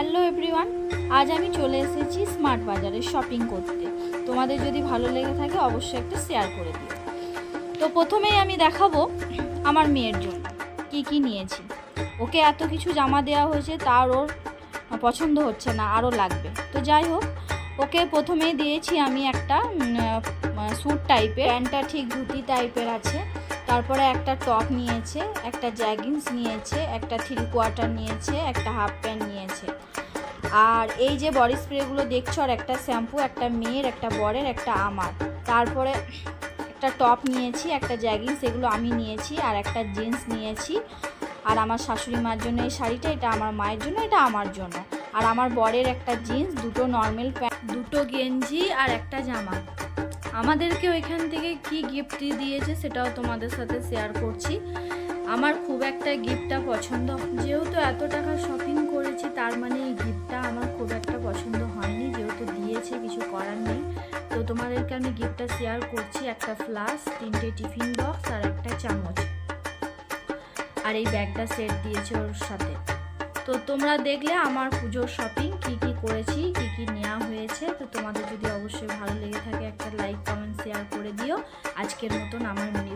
Hello everyone, আজ আমি চলে এসেছি স্মার্ট বাজারে শপিং করতে। তোমাদের যদি ভালো লেগে থাকে অবশ্যই একটা শেয়ার করে দিও। তো প্রথমেই আমি দেখাবো আমার মেয়ের জন্য কি কি নিয়েছি। ওকে এত কিছু জামা দেওয়া হয়েছে, তার ওর পছন্দ হচ্ছে না, আরও লাগবে। তো যাই হোক, ওকে প্রথমেই দিয়েছি আমি একটা স্যুট টাইপের প্যান্টটা ঠিক ধুতি টাইপের আছে। তারপরে একটা টপ নিয়েছে, একটা জ্যাগিংস নিয়েছে, একটা থ্রি কোয়ার্টার নিয়েছে, একটা হাফ প্যান্ট নিয়েছে। আর এই যে বডি স্প্রেগুলো দেখছ, আর একটা শ্যাম্পু, একটা মেয়ের, একটা বরের, একটা আমার। তারপরে একটা টপ নিয়েছি, একটা জ্যাগিংস, এগুলো আমি নিয়েছি, আর একটা জিন্স নিয়েছি। আর আমার শাশুড়ি মার জন্য এই শাড়িটা, এটা আমার মায়ের জন্য, এটা আমার জন্য। আর আমার বরের একটা জিন্স, দুটো নর্মাল প্যান্ট, দুটো গেঞ্জি আর একটা জামা। আমাদেরকে ওইখান থেকে কি গিফট দিয়েছে সেটাও তোমাদের সাথে শেয়ার করছি। আমার খুব একটা গিফটটা পছন্দ যেহেতু এত টাকা শপিং করেছি, তার মানে এই গিফটটা আমার খুব একটা পছন্দ হয়নি। যেহেতু দিয়েছে, কিছু করার নেই। তো তোমাদেরকে আমি গিফটটা শেয়ার করছি একটা ফ্লাস তিনটে টিফিন বক্স আর একটা চামচ। আর এই ব্যাগটা সেট দিয়েছে ওর সাথে। তো তোমরা দেখলে আমার পুজোর শপিং কি কি করেছি, কি কি নেওয়া হয়েছে। তো তোমাদের যদি অবশ্যই ভালো লেগে থাকে, একটা লাইক শেয়ার করে দিও। আজকের মতন আমার মিনি